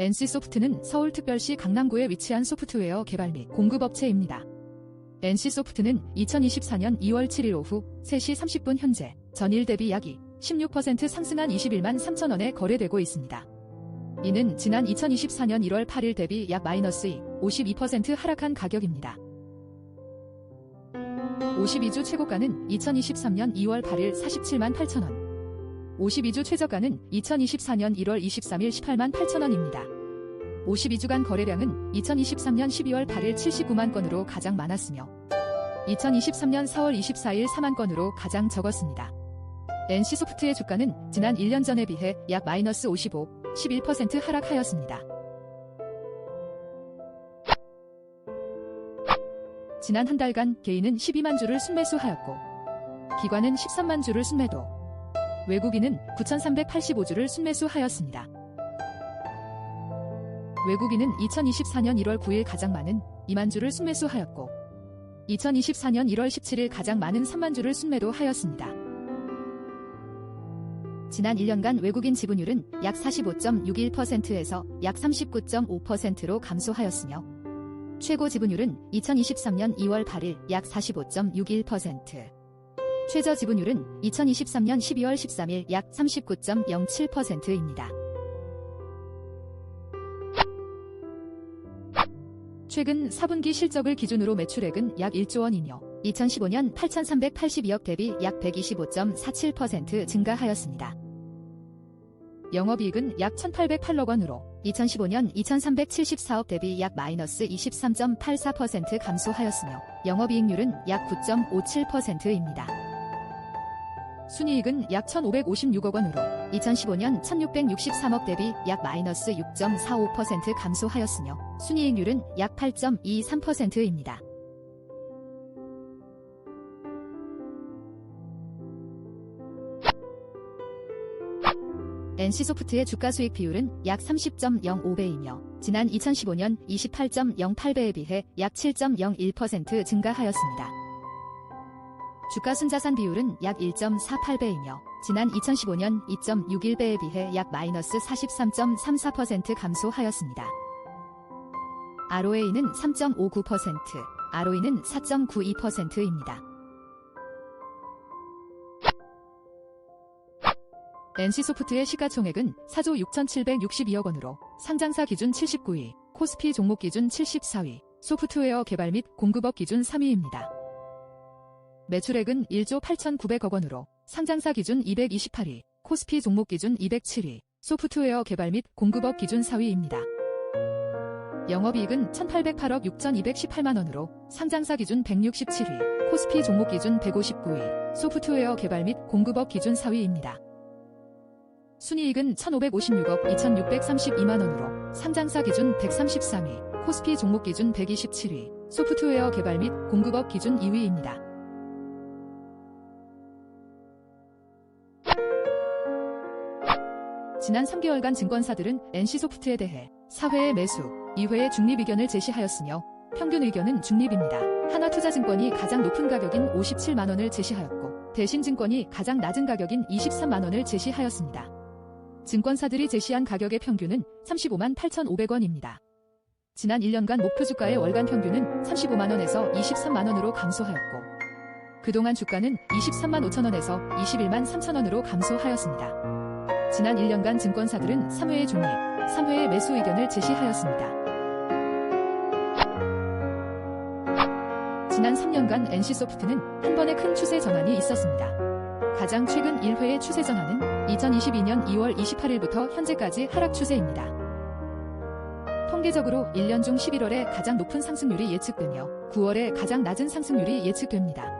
NC소프트는 서울특별시 강남구에 위치한 소프트웨어 개발 및 공급업체입니다. NC소프트는 2024년 2월 7일 오후 3시 30분 현재 전일 대비 약 16% 상승한 21만 3천 원에 거래되고 있습니다. 이는 지난 2024년 1월 8일 대비 약 마이너스 52% 하락한 가격입니다. 52주 최고가는 2023년 2월 8일 47만 8천 원. 52주 최저가는 2024년 1월 23일 18만 8천 원입니다. 52주간 거래량은 2023년 12월 8일 79만 건으로 가장 많았으며 2023년 4월 24일 4만 건으로 가장 적었습니다. NC소프트의 주가는 지난 1년 전에 비해 약 마이너스 55, 11% 하락하였습니다. 지난 한 달간 개인은 12만 주를 순매수하였고 기관은 13만 주를 순매도 외국인은 9,385주를 순매수하였습니다. 외국인은 2024년 1월 9일 가장 많은 2만 주를 순매수하였고 2024년 1월 17일 가장 많은 3만 주를 순매도 하였습니다. 지난 1년간 외국인 지분율은 약 45.61%에서 약 39.5%로 감소하였으며 최고 지분율은 2023년 2월 8일 약 45.61%, 최저 지분율은 2023년 12월 13일 약 39.07%입니다. 최근 4분기 실적을 기준으로 매출액은 약 1조 원이며 2015년 8,382억 대비 약 125.47% 증가하였습니다. 영업이익은 약 1,808억 원으로 2015년 2,374억 대비 약 마이너스 23.84% 감소하였으며 영업이익률은 약 9.57%입니다. 순이익은 약 1,556억 원으로 2015년 1,663억 대비 약 마이너스 6.45% 감소하였으며 순이익률은 약 8.23%입니다. NC소프트의 주가 수익 비율은 약 30.05배이며 지난 2015년 28.08배에 비해 약 7.01% 증가하였습니다. 주가 순자산 비율은 약 1.48배이며 지난 2015년 2.61배에 비해 약 마이너스 43.34% 감소하였습니다. ROA는 3.59%, ROE는 4.92%입니다. NC소프트의 시가총액은 4조 6,762억 원으로 상장사 기준 79위, 코스피 종목 기준 74위, 소프트웨어 개발 및 공급업 기준 3위입니다. 매출액은 1조 8,900억 원으로 상장사 기준 228위, 코스피 종목 기준 207위, 소프트웨어 개발 및 공급업 기준 4위입니다. 영업이익은 1,808억 6,218만 원으로 상장사 기준 167위, 코스피 종목 기준 159위, 소프트웨어 개발 및 공급업 기준 4위입니다. 순이익은 1,556억 2,632만 원으로 상장사 기준 133위, 코스피 종목 기준 127위, 소프트웨어 개발 및 공급업 기준 2위입니다. 지난 3개월간 증권사들은 NC소프트에 대해 사회의 매수, 2회의 중립 의견을 제시하였으며 평균 의견은 중립입니다. 하나투자증권이 가장 높은 가격인 57만원을 제시하였고 대신증권이 가장 낮은 가격인 23만원을 제시하였습니다. 증권사들이 제시한 가격의 평균은 35만 8,500원입니다. 지난 1년간 목표 주가의 월간 평균은 35만원에서 23만원으로 감소하였고 그동안 주가는 23만 5천원에서 21만 3천원으로 감소하였습니다. 지난 1년간 증권사들은 3회의 중립, 3회의 매수 의견을 제시하였습니다. 지난 3년간 NC소프트는 한 번의 큰 추세 전환이 있었습니다. 가장 최근 1회의 추세 전환은 2022년 2월 28일부터 현재까지 하락 추세입니다. 통계적으로 1년 중 11월에 가장 높은 상승률이 예측되며 9월에 가장 낮은 상승률이 예측됩니다.